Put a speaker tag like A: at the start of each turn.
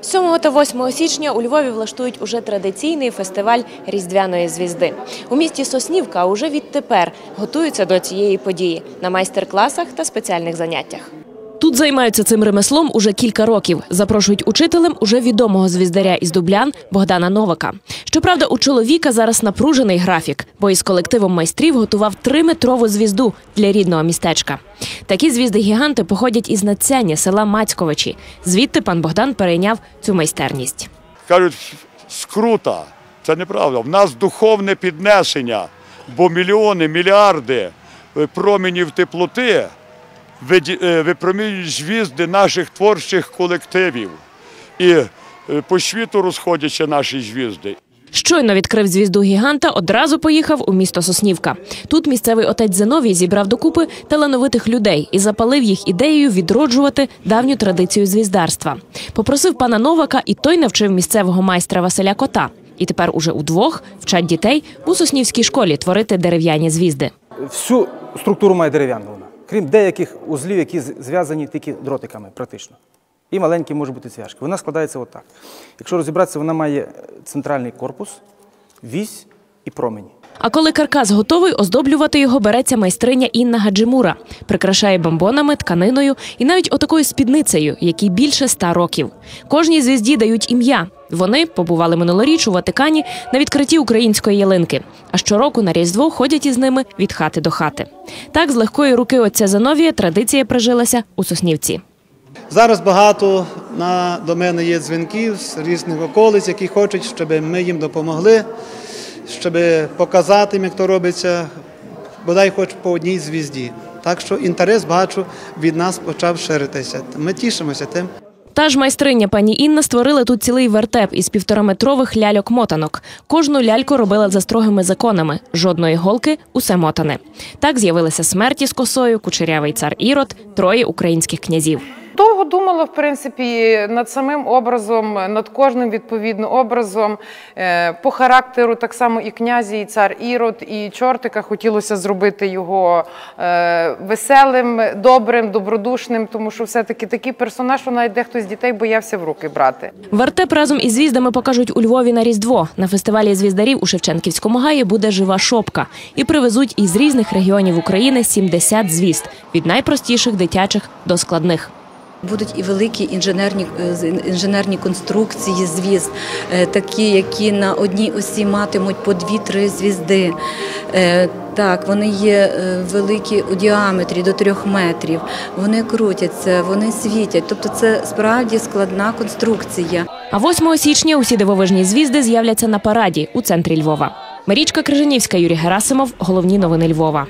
A: 7 та 8 січня у Львові влаштують уже традиційний фестиваль Різдвяної звізди. У місті Соснівка уже відтепер готуються до цієї події на майстер-класах та спеціальних заняттях. Тут займаються цим ремеслом уже кілька років. Запрошують учителем уже відомого звіздаря із Дублян Богдана Новака. Щоправда, у чоловіка зараз напружений графік, бо із колективом майстрів готував триметрову звізду для рідного містечка. Такі звізди-гіганти походять із Надцяння, села Мацьковичі. Звідти пан Богдан перейняв цю майстерність.
B: Кажуть, скрута. Це неправда. В нас духовне піднесення, бо мільйони, мільярди е, променів теплоти випромінюють звізди наших творчих колективів. І е, по світу розходяться наші звізди.
A: Щойно відкрив звізду гіганта, одразу поїхав у місто Соснівка. Тут місцевий отець Зиновій зібрав докупи талановитих людей і запалив їх ідеєю відроджувати давню традицію звіздарства. Попросив пана Новака, і той навчив місцевого майстра Василя Кота. І тепер уже удвох вчать дітей у соснівській школі творити дерев'яні звізди.
C: Всю структуру має дерев'яну вона, крім деяких узлів, які зв'язані тільки дротиками, практично. І маленькі можуть бути цвяшки. Вона складається отак. Якщо розібратися, вона має центральний корпус, вісь і промені.
A: А коли каркас готовий, оздоблювати його береться майстриня Інна Гаджимура. Прикрашає бомбонами, тканиною і навіть отакою спідницею, якій більше ста років. Кожній звізді дають ім'я. Вони побували минулоріч у Ватикані на відкритті української ялинки. А щороку на Різдво ходять із ними від хати до хати. Так, з легкої руки отця Зановія традиція прижилася у Соснівці.
D: Зараз багато на, до мене є дзвінків з різних околиць, які хочуть, щоб ми їм допомогли, щоб показати їм, як то робиться, бодай хоч по одній звізді. Так що інтерес бачу від нас почав ширитися. Ми тішимося тим.
A: Та ж майстриня пані Інна створила тут цілий вертеп із півтораметрових ляльок-мотанок. Кожну ляльку робила за строгими законами. Жодної голки, усе мотане. Так з'явилися смерті з косою, кучерявий цар Ірод, троє українських князів.
E: Думала, в принципі, над самим образом, над кожним відповідно образом. Е, По характеру так само і князі, і цар Ірод, і чортика хотілося зробити його е, веселим, добрим, добродушним, тому що все-таки такий персонаж, що навіть дехто з дітей боявся в руки брати.
A: Вертеп разом із звіздами покажуть у Львові на Різдво. На фестивалі звіздарів у Шевченківському гаї буде жива шопка. І привезуть із різних регіонів України 70 звізд від найпростіших дитячих до складних.
F: Будуть і великі інженерні, е, інженерні конструкції звізд, е, такі, які на одній осі матимуть по дві-три звізди. Е, Так, вони є великі у діаметрі до трьох метрів. Вони крутяться, вони світять. Тобто це справді складна конструкція.
A: А 8 січня усі дивовижні звізди з'являться на параді у центрі Львова. Марічка Крижанівська, Юрій Герасимов. Головні новини Львова.